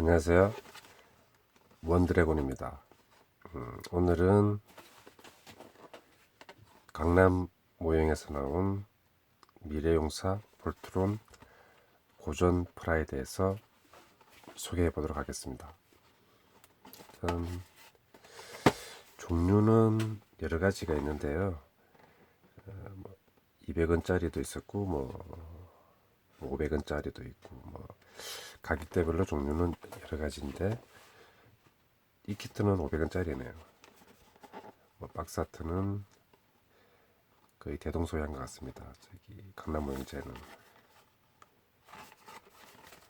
안녕하세요. 원드래곤입니다. 음, 오늘은 강남 모형에서 나온 미래용사 볼트론 고전 프라에 대해서 소개해 보도록 하겠습니다. 일단 종류는 여러 가지가 있는데요. 어, 뭐 200원짜리도 있었고 뭐 500원짜리도 있고 뭐 가격대별로 종류는 여러 가지인데 이 키트는 500원짜리네요. 뭐 박스 아트는 거의 대동소이한 것 같습니다. 저기 강남 모형제는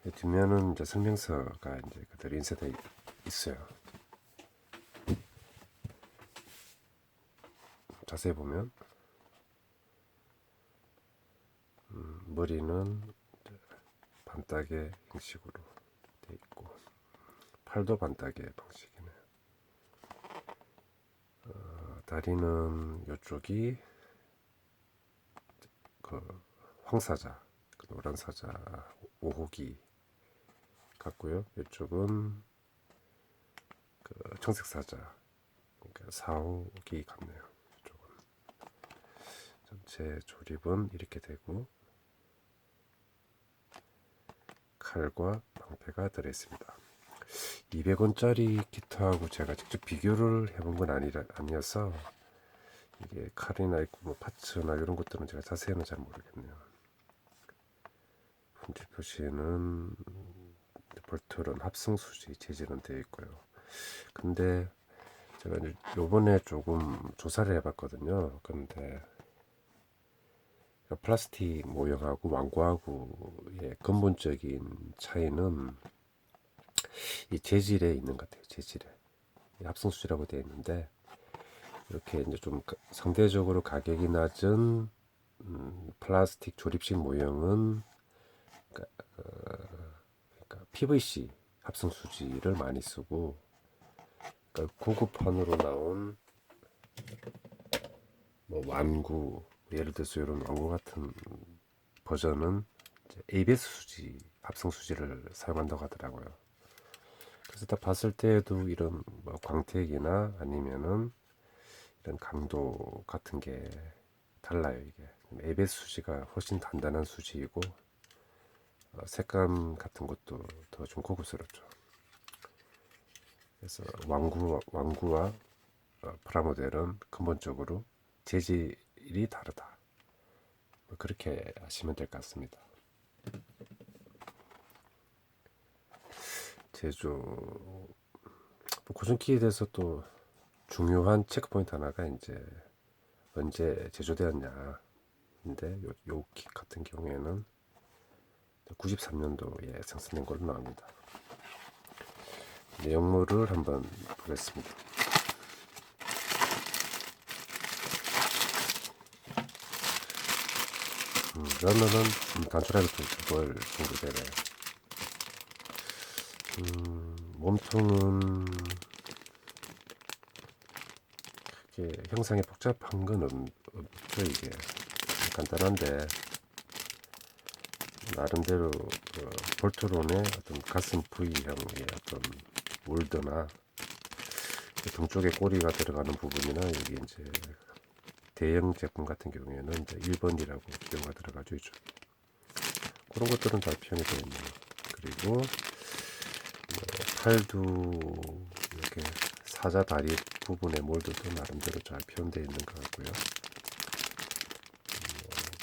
이 뒷면은 이제 설명서가 이제 그대로 인쇄돼 있어요. 자세히 보면 음, 머리는 반따개 형식으로 돼 있고 팔도 반따개 방식이네요. 어, 다리는 이쪽이 그 황사자, 그 노란 사자 5호기 같고요. 이쪽은 그 청색 사자, 그러니까 4호기 같네요. 이쪽은 전체 조립은 이렇게 되고 칼과 방패가 들어있습니다. 200원짜리 키트하고 제가 직접 비교를 해본 건 아니라, 아니어서 이게 칼이나 있고 뭐 파츠나 이런 것들은 제가 자세히는 잘 모르겠네요. 품질 표시는 볼트론 합성 수지 재질은 되어 있고요. 근데 제가 이제 요번에 조금 조사를 해봤거든요. 근데 플라스틱 모형하고 왕구하고의 근본적인 차이는 이 재질에 있는 것 같아요. 재질에 이 합성 수지라고 되어 있는데 이렇게 이제 좀 가- 상대적으로 가격이 낮은 음, 플라스틱 조립식 모형은 그러니까, 어, 그러니까 PVC 합성 수지를 많이 쓰고 그러니까 고급판으로 나온 뭐 완구 예를 들어서 이런 완구 같은 버전은 ABS 수지 합성 수지를 사용한다고 하더라고요. 그래서 딱 봤을 때에도 이런 뭐 광택이나 아니면은 이런 강도 같은 게 달라요 이게 ABS 수지가 훨씬 단단한 수지이고 어, 색감 같은 것도 더 좀 고급스럽죠. 그래서 왕구 왕구와 어, 프라모델은 근본적으로 재질 이 다르다. 뭐 그렇게 아시면 될 것 같습니다. 제조 뭐 고전키에 대해서 또 중요한 체크 포인트 하나가 이제 언제 제조되었냐. 인데 요, 요키 같은 경우에는 93년도에 생산된 걸로 나옵니다. 내용물을 한번 보겠습니다. 음, 단순하게 두벌 정도 되네요. 음, 몸통은 이게 형상이 복잡한 건 없- 없죠 이게 간단한데 나름대로 그 볼트론의 어떤 가슴 부위형의 어떤 몰드나 그등 쪽에 꼬리가 들어가는 부분이나 여기 이제 대형 제품 같은 경우에는 이제 1번이라고 기호가 들어가죠 이쪽 그런 것들은 다 표현이 되어 있네요. 그리고 뭐 팔도 이렇게 사자 다리 부분의 몰드도 나름대로 잘 표현되어 있는 것 같고요.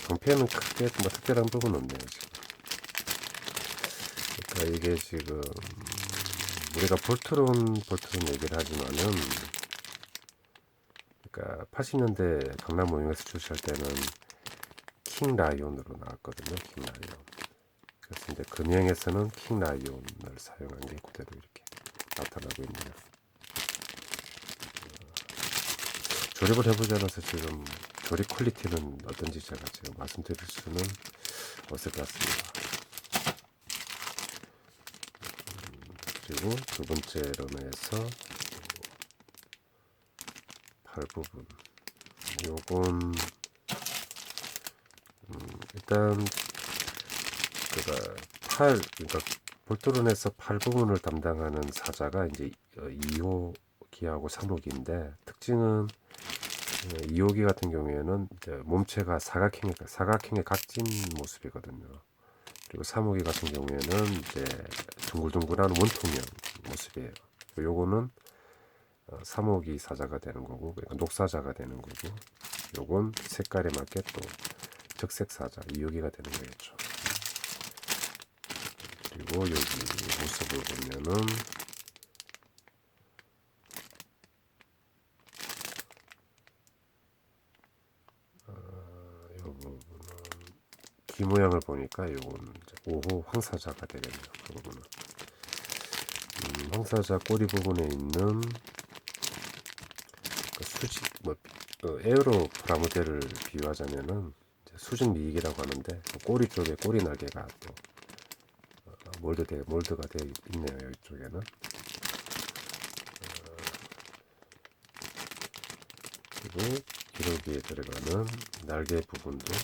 방패는 크게 뭐 특별한 부분은 없네요 지금. 그러니까 이게 지금 우리가 볼트론 볼트론 얘기를 하지만은 그러니까 80년대 강남 모형에서 출시할 때는 킹 라이온으로 나왔거든요. 킹 라이온. 그래서 이제 금형에서는 킹 라이온을 사용한 게 그대로 이렇게 나타나고 있네요. 어, 조립을 해보지 않아서 지금 조립 퀄리티는 어떤지 제가 지금 말씀드릴 수는 없을 것 같습니다. 그리고 두 번째 런에서 팔 부분 요건 음, 일단 그가 팔 그러니까 볼트론에서 팔 부분을 담당하는 사자가 이제 2호기하고 3호기인데 특징은 2호기 같은 경우에는 몸체가 사각형에 사각형에 각진 모습이거든요. 그리고 3호기 같은 경우에는 이제 둥글둥글한 원통형 모습이에요. 요거는 3호기 사자가 되는 거고, 그러니까 녹사자가 되는 거고, 요건 색깔에 맞게 또 적색 사자 2호기가 되는 거겠죠. 그리고 여기 모습을 보면은 어, 귀 모양을 보니까 이건 5호 황사자가 되겠네요. 그 부분은 음, 황사자 꼬리 부분에 있는 그 수직 뭐 어, 에어로 프라모델을 비유하자면은 수직 미익이라고 하는데 그 꼬리 쪽에 꼬리 날개가 또 어, 몰드 돼 몰드가 되어 있네요 이쪽에는 어, 그리고 기러기에 들어가는 날개 부분도 어,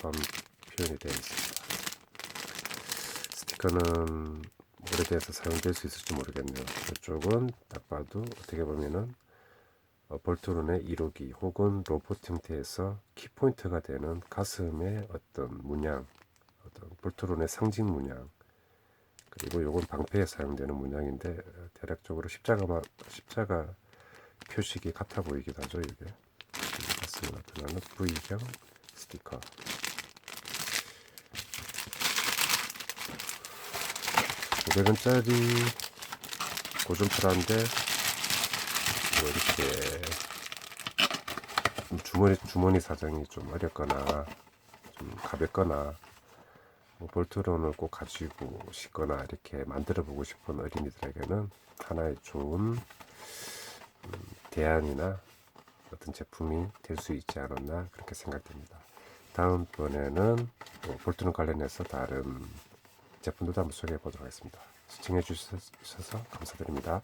포함 표현이 되어 있습니다. 스티커는 오래돼서 사용될 수 있을지 모르겠네요. 이쪽은 딱 봐도 어떻게 보면은 어, 볼트론의 1호기 혹은 로봇 형태에서 키포인트가 되는 가슴의 어떤 문양, 어떤 볼트론의 상징 문양, 그리고 요건 방패에 사용되는 문양인데 어, 대략적으로 십자가 십자가 표식이 같아 보이기도 하죠 이게 가슴에 나타나는 V형 스티커. 500원짜리 고전 프라인데 뭐 이렇게 좀 주머니 주머니 사정이 좀 어렵거나 좀 가볍거나 뭐 볼트론을 꼭 가지고 싶거나 이렇게 만들어 보고 싶은 어린이들에게는 하나의 좋은 음, 대안이나 어떤 제품이 될 수 있지 않았나 그렇게 생각됩니다. 다음번에는 또 볼트론 관련해서 다른 제품들도 한번 소개해 보도록 하겠습니다. 시청해 주셔서 감사드립니다.